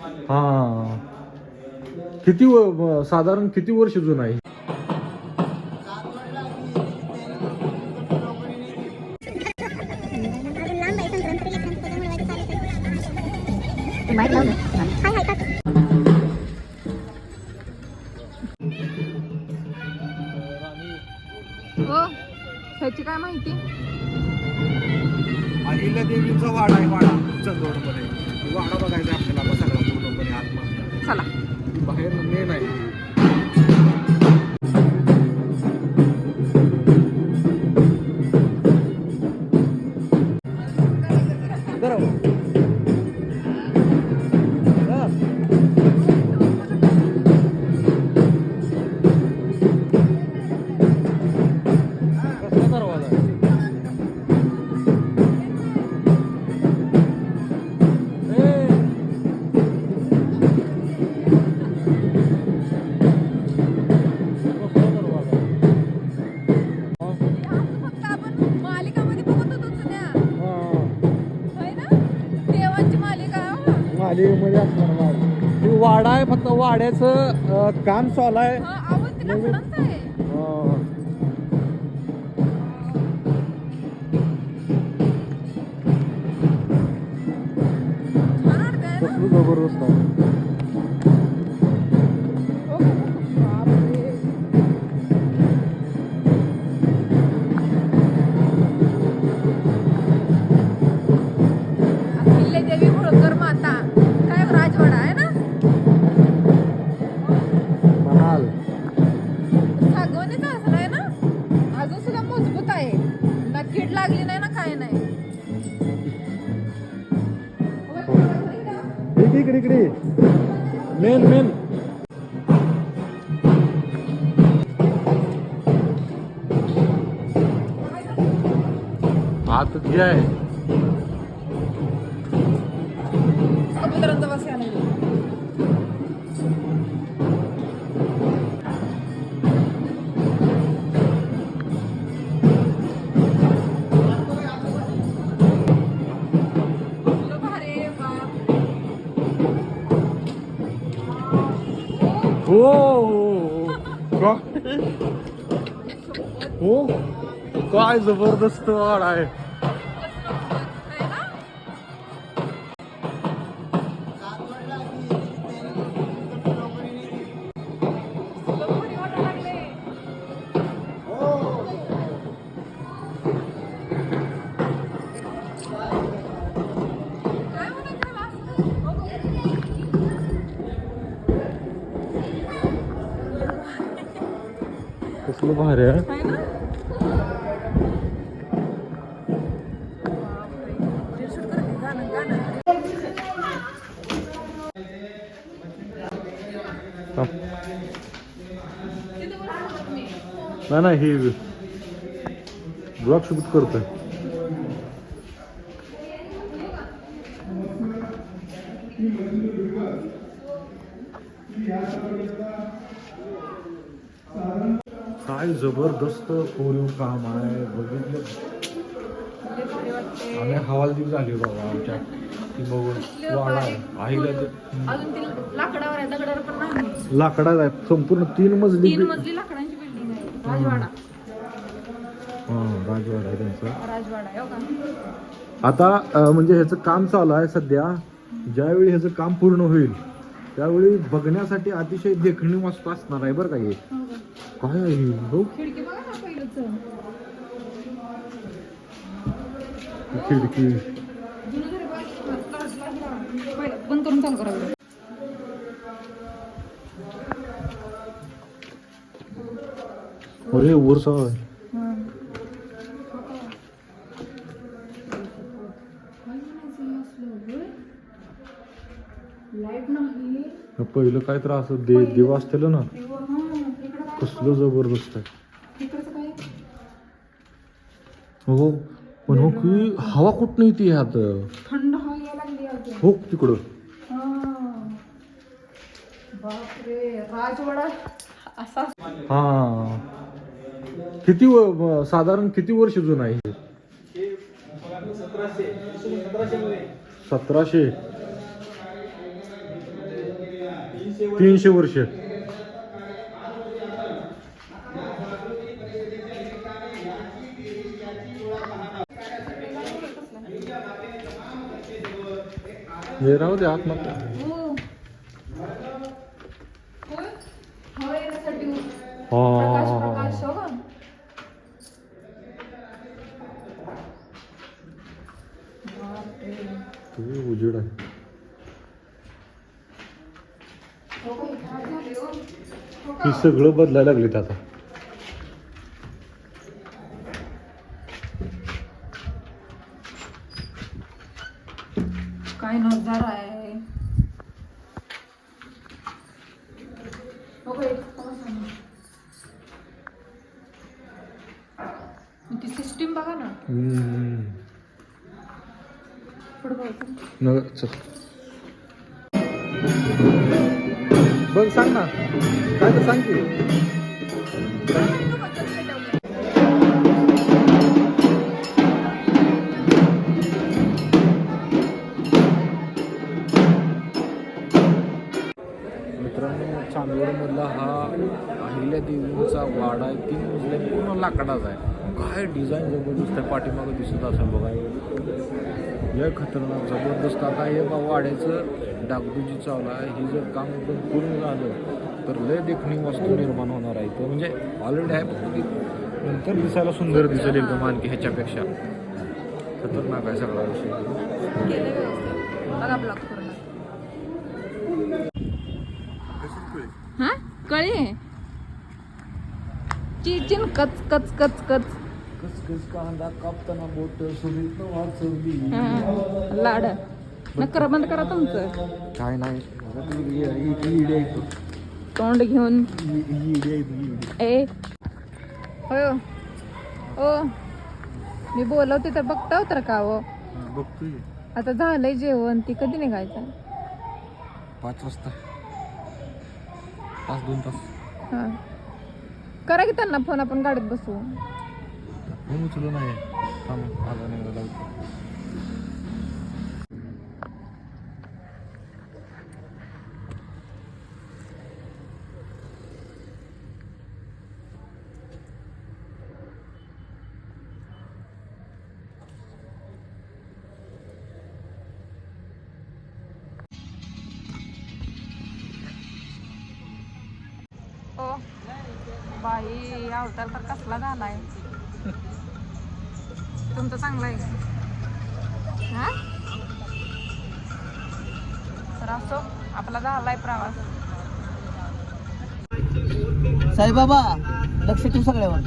हा. किती व- साधारण किती वर्ष जुनं आहे? हो ह्याची काय माहिती? अहिल्या देवीचा वाडा आहे वाडा चंदोडमध्ये वाडा बघायचा. নাই आहे फक्त वाड्याचं काम चालू आहे. हा. जबरदस्त आहे. इकडे इकडे. Main main. आत जे आहे हो हो काय जबरदस्त वाड आहे आहे वर आलो तुम्ही. नाही नाही हे ब्लॉग शूट करतोय. काय जबरदस्त कोरीव काम आहे बघितलं. आम्ही हवालदिल झाली बाबा आमच्या. ती बघून वाडा आहे. आईला ते- अजून ती लाकडावर आहे संपूर्ण तीन मजली तीन मजली लाकडांची बिल्डिंग आहे. राजवाडा. हा राजवाडा आहे त्यांचा. हो आता म्हणजे ह्याचं काम चालू आहे सध्या. ज्यावेळी ह्याचं काम पूर्ण होईल त्यावेळी बघण्यासाठी अतिशय देखणी मस्त असणार आहे बरं का हे. हो? काय आहे? बघ खिडकी बघा ना पहिलंच. खिडकी. बंद करून चालू करावं अरे वर नाही पहिलं काय तर असं दे देव असतेलं ना तेव्हा हा इकडं काय कसलं जबरदस्त आहे. हो पण हो की हवा कुठं नाही ती ह्यात? थंड हो तिकडं. हा. हा. किती साधारण किती वर्ष जुनं आहे? सतराशे. तीनशे वर्ष. हे राहू दे आत प्रकाश उजेड आहे. ही सगळं बदलायला लागलीत आता. काय नजारा आहे. ती सिस्टीम बघा ना? बघा. सांग ना। काय तर सांग की? तीन मजले पूर्ण लाकडाचा आहे. काय डिझाईन जबरदस्त आहे पाठीमागं दिसत असेल बघा. हे खतरनाक जबरदस्त. आता हे बा वाड्याचं डागडुजी चावला आहे. हे जर काम एकदम पूर्ण झालं तर लय देखणी वस्तू निर्माण होणार आहे. इथं म्हणजे ऑलरेडी आहे फक्त ती नंतर दिसायला सुंदर दिसेल एकदम आणखी ह्याच्यापेक्षा. खतरनाक आहे सगळा विषय. हा? कळी चिचिन कच कच कच कच. कस कांदा कापताना बोट सुरीत वाचवली हा, लाड. नकर बंद करा तुमचं. काय नाही. ईडी आहे तो. तोंड घेऊन. ए. होय हो. ओ मी बोलवते तर बघता तर का हो? हा, बघतोय. आता झालंय जेवण ती कधी निघायचं? पाच वाजता. पाच दोन तास. हा. करा की त्यांना फोन आपण गाडीत बसू. फोन उचलू नाही थांब आला नाही बाई अवतार तर कसला झालाय तुमचं चांगलं आहे. हा? तर असो आपला झालाय प्रवास. साईबाबा लक्ष ठेव सगळ्यावर.